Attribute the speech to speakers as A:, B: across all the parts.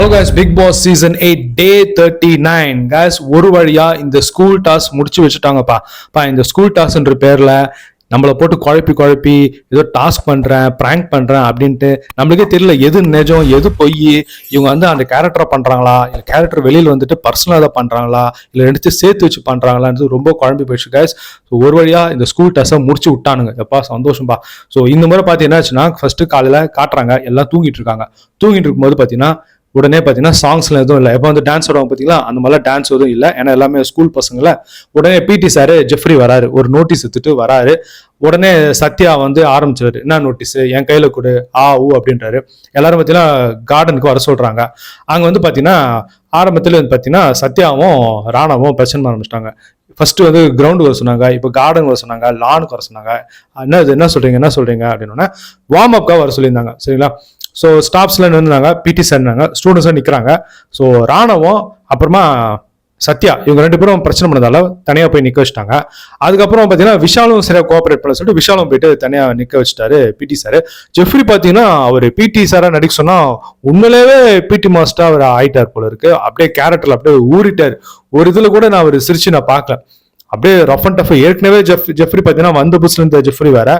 A: Hello guys Bigg Boss season eight day thirty nine case ஒரு வழியா இந்த school toss முடிச்சு வச்சுட்டாங்கப்பா. பா இந்த ஸ்கூல் டாஸ்ன்ற பேர்ல நம்மளை போட்டு குழப்பி குழப்பி ஏதோ டாஸ்க் பண்ணுறேன் ப்ராங்க் பண்ணுறேன் அப்படின்ட்டு நம்மளுக்கே தெரியல எது நிஜம் எது பொய். இவங்க வந்து அந்த கேரக்டரை பண்ணுறாங்களா இல்லை கேரக்டர் வெளியில் வந்துட்டு பர்சனலாக தான் பண்ணுறாங்களா இல்லை எடுத்து சேர்த்து வச்சு பண்றாங்களான்றது ரொம்ப குழம்பி போயிடுச்சு கேஸ் ஸோ ஒரு வழியாக இந்த ஸ்கூல் டெஸ்ட்டை முடிச்சு விட்டானுங்க. எப்பா சந்தோஷம்பா. ஸோ இந்த முறை பார்த்து என்னாச்சுன்னா ஃபர்ஸ்ட் காலையில் காட்டுறாங்க. எல்லாம் தூங்கிட்டு இருக்காங்க. தூங்கிட்டு இருக்கும்போது பார்த்தீங்கன்னா உடனே பார்த்தீங்கன்னா சாங்ஸ்லாம் எதுவும் இல்லை. எப்போ வந்து டான்ஸ் ஆடுவாங்க பார்த்தீங்களா அந்த மாதிரிலாம் டான்ஸ் எதுவும் இல்லை. ஏன்னா எல்லாமே ஸ்கூல் பசங்களை உடனே பிடி சார் ஜெஃப்ரி வராரு. ஒரு நோட்டீஸ் எடுத்துட்டு வராரு. உடனே சத்யா வந்து ஆரம்பிச்சாரு. என்ன நோட்டீஸ் என் கையில் கொடு. ஆ ஊ அப்படின்றாரு. எல்லாரும் பார்த்தீங்கன்னா கார்டனுக்கு வர சொல்கிறாங்க அங்கே வந்து பார்த்தீங்கன்னா ஆரம்பத்தில் வந்து பார்த்தீங்கன்னா சத்யாவும் ராணாவும் பிரச்சனை ஆரம்பிச்சிட்டாங்க. ஃபர்ஸ்ட் வந்து கிரவுண்டு வர சொன்னாங்க. இப்போ கார்டன் வர சொன்னாங்க. லானுக்கு வர சொன்னாங்க. என்ன இது? என்ன சொல்றீங்க? என்ன சொல்றீங்க? அப்படின்னா வார்ம் அப்காக வர சொல்லியிருந்தாங்க. சரிங்களா? ஸோ ஸ்டாஃப்ஸ்ல நின்றுனாங்க பிடி சார் இருந்தாங்க ஸ்டூடெண்ட்ஸும் நிற்கிறாங்க ஸோ ராணவம் அப்புறமா சத்யா இவங்க ரெண்டு பேரும் பிரச்சனை பண்ணதால தனியாக போய் நிற்க வச்சிட்டாங்க. அதுக்கப்புறம் பார்த்தீங்கன்னா விஷாலும் சரியாக கோஆப்ரேட் பண்ண சொல்லிட்டு விஷாலும் போயிட்டு தனியாக நிற்க வச்சிட்டாரு பிடி சார் ஜெஃப்ரி பார்த்தீங்கன்னா அவர் பிடி சாராக நடிக்க சொன்னால் உண்மையிலேயே பிடி மாஸ்டராக அவர் ஆயிட்டார் போல இருக்கு. அப்படியே கேரக்டரில் அப்படியே ஊறிட்டார். ஒரு இதில் கூட நான் அவர் சிரிச்சு நான் பார்க்கல. அப்படியே ரஃப் அண்ட் டஃப் ஏற்கனவே ஜெஃப் ஜெஃப்ரி பார்த்தீங்கன்னா வந்த புதுசுல இருந்த ஜெஃப்ரி வேற.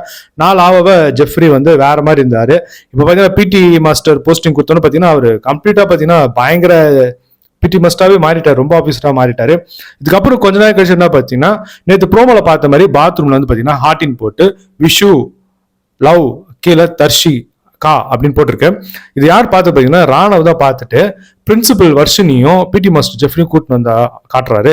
A: நாலு ஆவ ஜெஃப்ரி வந்து வேற மாதிரி இருந்தாரு. இப்போ பார்த்தீங்கன்னா பிடி மாஸ்டர் போஸ்டிங் கொடுத்தோன்னு பார்த்தீங்கன்னா அவர் கம்ப்ளீட்டாக பார்த்தீங்கன்னா பயங்கர பிடி மாஸ்டராகவே மாறிட்டார். ரொம்ப ஆஃபீஸராக மாறிட்டாரு. இதுக்கப்புறம் கொஞ்ச நேரம் கழிச்சு என்ன பார்த்தீங்கன்னா நேற்று ப்ரோமோல பார்த்த மாதிரி பாத்ரூம்ல வந்து பார்த்தீங்கன்னா ஹார்டின் போட்டு விஷு லவ் கீழே தர்ஷி கா அப்படின்னு போட்டிருக்கு. இது யார் பார்த்து பார்த்தீங்கன்னா ராணவ் தான் பார்த்துட்டு பிரின்சிபல் வர்ஷினியும் பிடி மாஸ்டர் ஜெஃப்ரியும் கூட்டின்னு வந்தா காட்டுறாரு.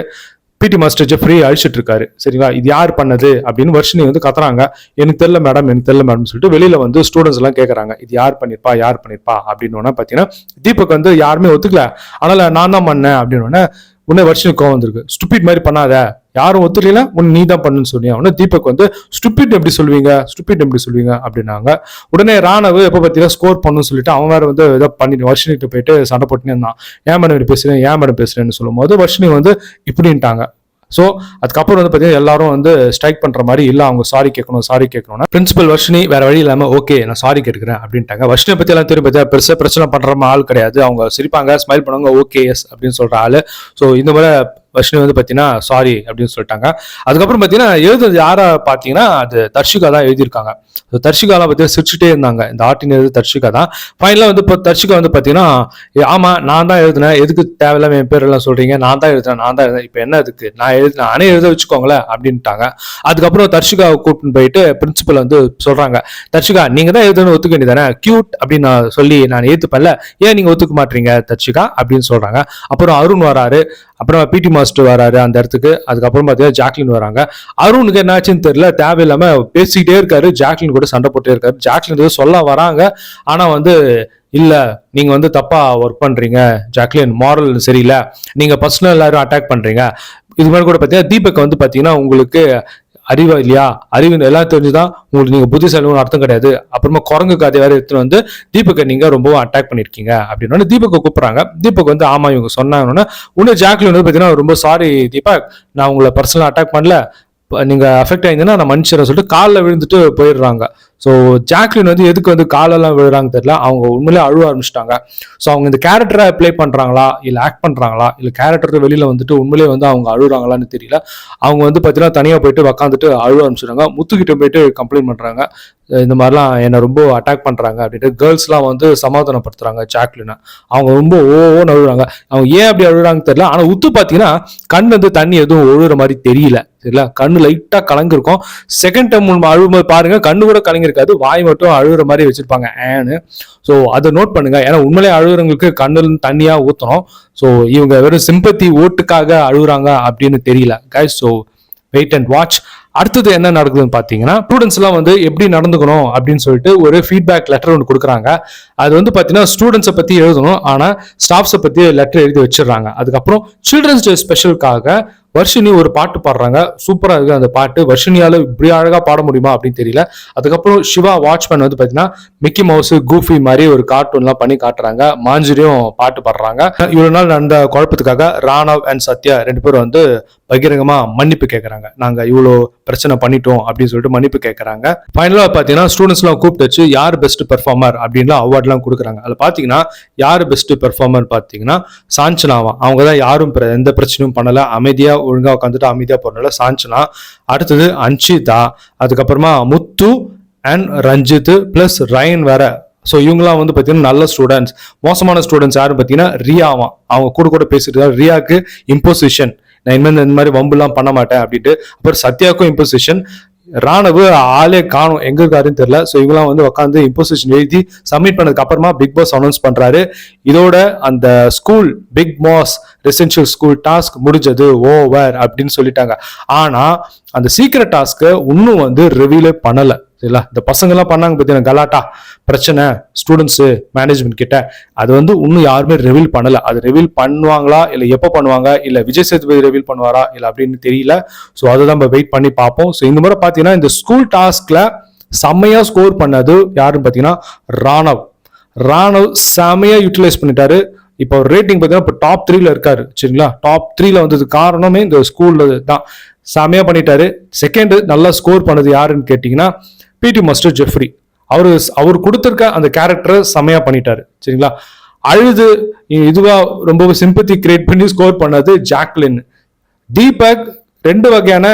A: பிடி மாஸ்டர் ஜெஃப்ரி அழிச்சிட்டு இருக்காரு சரிங்களா இது யார் பண்ணது? அப்படின்னு வர்ஷினி வந்து கத்துறாங்க. எனக்கு தெரியல மேடம் எனக்கு தெரியல மேடம் சொல்லிட்டு வெளியில வந்து ஸ்டூடெண்ட்ஸ் எல்லாம் கேட்கறாங்க இது யார் பண்ணிருப்பா? யார் பண்ணிருப்பா? அப்படின்னு பாத்தீங்கன்னா தீபக் வந்து யாருமே ஒத்துக்கல. அதனால நான் தான் பண்ணேன் அப்படின்னு உன்னை வருஷம் கோவம் வந்திருக்கு. ஸ்டூபிட் மாதிரி பண்ணாத. யாரும் ஒத்துக்கல உன் நீ தான் பண்ணுன்னு சொன்னியா? உடனே தீபக் வந்து ஸ்டூபிட் எப்படி சொல்வீங்க? ஸ்டூபிட் எப்படி சொல்வீங்க? அப்படின்னாங்க. உடனே ராணவ் எப்போ பார்த்தீங்கன்னா ஸ்கோர் பண்ணுன்னு சொல்லிட்டு அவன் வேற வந்து ஏதோ பண்ணிட்டு வர்ஷினிட்டு போயிட்டு சண்டை போட்டுன்னு இருந்தான். ஏன் மேடம் இப்படி பேசுறேன் ஏன் மேடம் பேசுறேன்னு சொல்லும்போது வருஷனி வந்து இப்படின்ட்டாங்க. ஸோ அதுக்கப்புறம் வந்து பார்த்தீங்கன்னா எல்லாரும் வந்து ஸ்ட்ரைக் பண்ணுற மாதிரி இல்லை அவங்க சாரி கேட்கணும் சாரி கேட்கணும்னா பிரின்சிபல் வர்ஷினி வேற வழி இல்லாமல் ஓகே நான் சாரி கேட்குறேன் அப்படின்ட்டாங்க. வர்ஷினியை பற்றி எல்லாம் தெரியும் பெருசாக பிரச்சனை பண்ணுற ஆள் கிடையாது. அவங்க சிரிப்பாங்க ஸ்மைல் பண்ணுவாங்க ஓகே எஸ் அப்படின்னு சொல்கிற ஆள். ஸோ இந்த மாதிரி வர்ஷினி வந்து பார்த்தீங்கன்னா சாரி அப்படின்னு சொல்லிட்டாங்க. அதுக்கப்புறம் பார்த்தீங்கன்னா எழுதுறது யாரா பார்த்தீங்கன்னா அது தர்ஷிகா தான் எழுதியிருக்காங்க. ஸோ தர்ஷிகாலாம் பார்த்தீங்கன்னா சிரிச்சுட்டே இருந்தாங்க. இந்த ஆர்டின் எழுது தர்ஷிகா தான். ஃபைனலாக வந்து இப்போ தர்ஷிகா வந்து பார்த்தீங்கன்னா ஆமாம் நான் தான் எழுதினேன். எதுக்கு தேவையில்லாம என் பேர் எல்லாம் சொல்கிறீங்க நான் தான் எழுதுனேன் நான் தான் எழுதுனேன். இப்போ என்ன இதுக்கு நான் எழுதினேன் நானே எழுத வச்சுக்கோங்களேன் அப்படின்ட்டாங்க. அதுக்கப்புறம் தர்ஷிகாவை கூப்பிட்டுன்னு போயிட்டு பிரின்சிபல் வந்து சொல்கிறாங்க தர்ஷிகா நீங்கள் தான் எழுதணும் ஒத்துக்க வேண்டியதானே கியூட் அப்படின்னு நான் சொல்லி நான் ஏற்றுப்பேன்ல ஏன் நீங்கள் ஒத்துக்க மாட்டீங்க தர்ஷிகா? அப்படின்னு சொல்கிறாங்க அப்புறம் அருண் வராரு. அப்புறம் பிடி மாஸ்டர் வராரு அந்த இடத்துக்கு. அதுக்கப்புறம் பார்த்தீங்கன்னா ஜாக்லின் வராங்க. அருணுக்கு என்னாச்சுன்னு தெரியல தேவையில்லாம பேசிக்கிட்டே இருக்காரு. ஜாக்லின் கூட சண்டை போட்டே இருக்காரு. ஜாக்லின் ஏதோ சொல்ல வராங்க. ஆனா வந்து இல்ல நீங்க வந்து தப்பா ஒர்க் பண்றீங்க. ஜாக்லின் மாரல் சரியில்லை. நீங்க பர்சனல் எல்லாரும் அட்டாக் பண்றீங்க. இது மாதிரி கூட பார்த்தீங்கன்னா தீபக் வந்து பார்த்தீங்கன்னா உங்களுக்கு அறிவா இல்லையா? அறிவு எல்லாம் தெரிஞ்சுதான் உங்களுக்கு நீங்க புத்திசாலின்னு அர்த்தம் கிடையாது. அப்புறமா குரங்கு கதை வேற எடுத்துட்டு வந்து தீபக்கை நீங்க ரொம்பவும் அட்டாக் பண்ணிருக்கீங்க. அப்படின்னு தீபக்கை கூப்பிடுறாங்க. தீபக் வந்து ஆமா இவங்க சொன்னாங்கன்னா இன்னும் ஜாக்லின் வந்து பாத்தீங்கன்னா ரொம்ப சாரி தீபக். நான் உங்களை பர்சனலா அட்டாக் பண்ணல. ப- நீங்க அஃபெக்ட் ஆயிருந்தீங்கன்னா நான் மனுஷரை சொல்லிட்டு காலில் விழுந்துட்டு போயிடுறாங்க. ஸோ ஜாக்லின் வந்து எதுக்கு வந்து காலெல்லாம் விழுறாங்க தெரியல. அவங்க உண்மையிலே அழுவ ஆரம்பிச்சிட்டாங்க. ஸோ அவங்க இந்த கேரக்டரை ப்ளே பண்ணுறாங்களா இல்லை ஆக்ட் பண்ணுறாங்களா இல்லை கேரக்டர் வெளியில் வந்துட்டு உண்மையிலே வந்து அவங்க அழுகுறாங்களான்னு தெரியல. அவங்க வந்து பார்த்தீங்கன்னா தனியாக போயிட்டு உக்காந்துட்டு அழுவ ஆரம்பிச்சிடுறாங்க முத்துக்கிட்ட போயிட்டு கம்ப்ளைண்ட் பண்ணுறாங்க இந்த மாதிரிலாம் என்னை ரொம்ப அட்டாக் பண்ணுறாங்க அப்படின்ட்டு கேர்ள்ஸ்லாம் வந்து சமாதானப்படுத்துகிறாங்க ஜாக்லினை அவங்க ரொம்ப ஓ ஓன்னு அழுகுறாங்க அவங்க ஏன் அப்படி அழுகுறாங்கன்னு தெரியல. ஆனால் உத்து பார்த்தீங்கன்னா கண் வந்து தண்ணி எதுவும் ஒழுகுற மாதிரி தெரியல. சரிங்களா கண் லைட்டாக கலங்கிருக்கும். செகண்ட் டைம் அழுகும்போது பாருங்க கண்ணு கூட இருக்காது வாய் மட்டும் அழுகுற மாதிரி வச்சிருப்பாங்க. ஏன்னு ஸோ அதை நோட் பண்ணுங்க. ஏன்னா உண்மையிலே அழுகுறவங்களுக்கு கண்ணில் தண்ணியாக தண்ணியா ஸோ இவங்க வெறும் சிம்பத்தி ஓட்டுக்காக அழுகுறாங்க அப்படின்னு தெரியல. Guys so wait and watch அடுத்தது என்ன நடக்குதுன்னு பார்த்தீங்கன்னா ஸ்டூடெண்ட்ஸ்லாம் வந்து எப்படி நடந்துக்கணும் அப்படின்னு சொல்லிட்டு ஒரு ஃபீட்பேக் லெட்டர் ஒன்று கொடுக்குறாங்க. அது வந்து பார்த்தீங்கன்னா ஸ்டூடெண்ட்ஸை பற்றி எழுதணும். ஆனால் ஸ்டாஃப்ஸை பற்றி லெட்டர் எழுதி வச்சிடுறாங்க. அதுக்கப்புறம் சில்ட்ரன்ஸ் டே ஸ்பெஷலுக்காக வர்ஷினி ஒரு பாட்டு பாடுறாங்க. சூப்பராக இருக்குது அந்த பாட்டு. வர்ஷினியால் இப்படி அழகாக பாட முடியுமா அப்படின்னு தெரியல. அதுக்கப்புறம் சிவா வாட்ச்மேன் வந்து பார்த்தீங்கன்னா மிக்கி மவுஸ் கூஃபி மாதிரி ஒரு கார்ட்டூன்லாம் பண்ணி காட்டுறாங்க. மாஞ்சிரியும் பாட்டு பாடுறாங்க. இவ்வளோ நாள் நடந்த குழப்பத்துக்காக ராணவ் அண்ட் சத்யா ரெண்டு பேரும் வந்து பகிரங்கமாக மன்னிப்பு கேட்குறாங்க நாங்கள் இவ்வளோ பிரச்சனை பண்ணிட்டோம் அப்படின்னு சொல்லிட்டு மன்னிப்பு கேட்குறாங்க ஃபைனலாக பார்த்தீங்கன்னா ஸ்டூடெண்ட்ஸ்லாம் கூப்பிட்டு வச்சு யார் பெஸ்ட் பெர்ஃபார்மர் அப்படின்லாம் அவார்ட்லாம் கொடுக்குறாங்க. அதில் பார்த்தீங்கன்னா யார் பெஸ்ட் பெர்ஃபார்மர் பார்த்தீங்கன்னா சாஞ்சனாவா. அவங்க தான் யாரும் பிர- எந்த பிரச்சனையும் பண்ணலை. அமைதியாக ஒழுங்கா உட்காந்துட்டு அமைதியாக போகிறனால சாஞ்சனா அடுத்தது அன்ஷிதா அதுக்கப்புறமா முத்து அண்ட் ரஞ்சித் ப்ளஸ் ரயன் வேற. ஸோ இவங்கலாம் வந்து பார்த்தீங்கன்னா நல்ல ஸ்டூடெண்ட்ஸ் மோசமான ஸ்டூடெண்ட்ஸ் யாரும் பார்த்தீங்கன்னா ரியாவான் அவங்க கூட கூட பேசிட்டு இருக்காங்க. ரியாக்கு இம்போசிஷன் நான் இனிமேல் இந்த மாதிரி வம்புலாம் பண்ண மாட்டேன் அப்படின்ட்டு. அப்புறம் சத்யாவுக்கும் இம்போசிஷன் ராணவு ஆளே காணும். எங்க இருக்காருன்னு தெரியல. ஸோ இவங்கலாம் வந்து உட்காந்து இம்போசிஷன் எழுதி சப்மிட் பண்ணதுக்கு அப்புறமா பிக் பாஸ் அனௌன்ஸ் பண்றாரு. இதோட அந்த school Bigg Boss residential school task முடிஞ்சது. ஓவர் அப்படின்னு சொல்லிட்டாங்க. ஆனா அந்த சீக்கிரட் டாஸ்க்கு இன்னும் வந்து ரிவீலே பண்ணலை. சரிங்களா? இந்த பசங்கள்லாம் பண்ணாங்க பார்த்தீங்கன்னா கலாட்டா பிரச்சனை ஸ்டூடெண்ட்ஸு மேனேஜ்மெண்ட் கிட்ட. அது வந்து இன்னும் யாருமே ரிவீல் பண்ணலை. அது ரிவீல் பண்ணுவாங்களா? இல்லை எப்போ பண்ணுவாங்க? இல்லை விஜய் சேதுபதி ரிவீல் பண்ணுவாரா? இல்லை அப்படின்னு தெரியல. ஸோ அதை நம்ம வெயிட் பண்ணி பார்ப்போம். ஸோ இந்த முறை பார்த்தீங்கன்னா இந்த ஸ்கூல் டாஸ்கில் செம்மையாக ஸ்கோர் பண்ணது யாருன்னு பார்த்தீங்கன்னா ராணவ். ராணவ் செமையாக யூட்டிலைஸ் பண்ணிட்டாரு. இப்போ ரேட்டிங் பார்த்தீங்கன்னா இப்போ டாப் த்ரீல இருக்காரு. சரிங்களா? டாப் த்ரீல வந்தது காரணமே இந்த ஸ்கூல்ல தான். செமையா பண்ணிட்டாரு. செகண்ட் நல்லா ஸ்கோர் பண்ணது யாருன்னு கேட்டிங்கன்னா பிடி மாஸ்டர் ஜெஃப்ரி அவர் அவர் கொடுத்துருக்க அந்த கேரக்டரை செமையா பண்ணிட்டாரு. சரிங்களா? அழுது இதுவாக ரொம்ப சிம்பத்தி கிரியேட் பண்ணி ஸ்கோர் பண்ணது ஜாக்லின் தீபக் ரெண்டு வகையான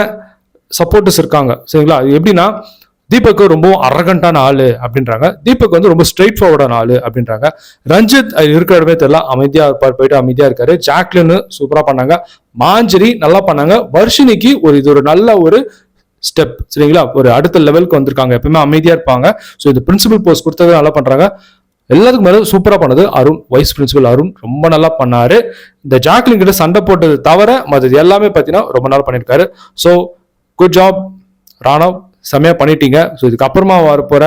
A: சப்போர்ட்டர்ஸ் இருக்காங்க. சரிங்களா? அது எப்படின்னா தீபக் ரொம்ப அரகண்டான ஆள் அப்படின்றாங்க. தீபக் வந்து ரொம்ப ஸ்ட்ரெயிட் ஃபார்வர்டான ஆள் அப்படின்றாங்க. ரஞ்சித் அது இருக்கிற இடமே தெரியல அமைதியாக இருப்பார் போயிட்டு அமைதியாக இருக்காரு. ஜாக்லின்னு சூப்பராக பண்ணாங்க. மாஞ்சரி நல்லா பண்ணாங்க. வர்ஷினிக்கு ஒரு இது ஒரு நல்ல ஒரு ஸ்டெப் சரிங்களா? ஒரு அடுத்த லெவலுக்கு வந்திருக்காங்க. எப்பவுமே அமைதியா இருப்பாங்க. ஸோ இது பிரின்சிபல் போஸ்ட் கொடுத்தது நல்லா பண்றாங்க. எல்லாத்துக்கும் மேலே சூப்பராக பண்ணது அருண் வைஸ் பிரின்சிபல் அருண். ரொம்ப நல்லா பண்ணாரு. இந்த ஜாக்லின் கிட்ட சண்டை போட்டது தவிர மற்றது எல்லாமே பார்த்தீங்கன்னா ரொம்ப நாள் பண்ணியிருக்காரு ஸோ குட் ஜாப் ராணவ். செம்மையா பண்ணிட்டீங்க. ஸோ இதுக்கப்புறமா வரப்போகிற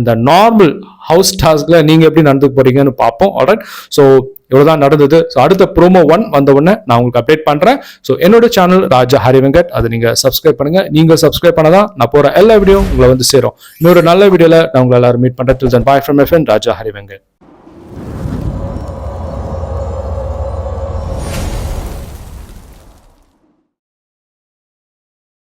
A: இந்த நார்மல் ஹவுஸ் டாஸ்கில் நீங்கள் எப்படி நடந்துக்க போகிறீங்கன்னு பார்ப்போம். ஆல்ரைட் ஸோ இவ்வளவுதான் நடந்தது. ஸோ அடுத்த ப்ரோமோ ஒன் வந்த உடனே நான் உங்களுக்கு அப்டேட் பண்ணுறேன் ஸோ என்னோட சேனல் ராஜா ஹரி வெங்கட். அதை நீங்கள் சப்ஸ்கிரைப் பண்ணுங்கள் நீங்கள் சப்ஸ்கிரைப் பண்ணதான் நான் போகிற எல்லா வீடியோ உங்களை வந்து சேரும். இன்னொரு நல்ல வீடியோவில் நான் உங்களை எல்லாரும் மீட் பண்றேன். Bye from FN Raja Hari Venkat.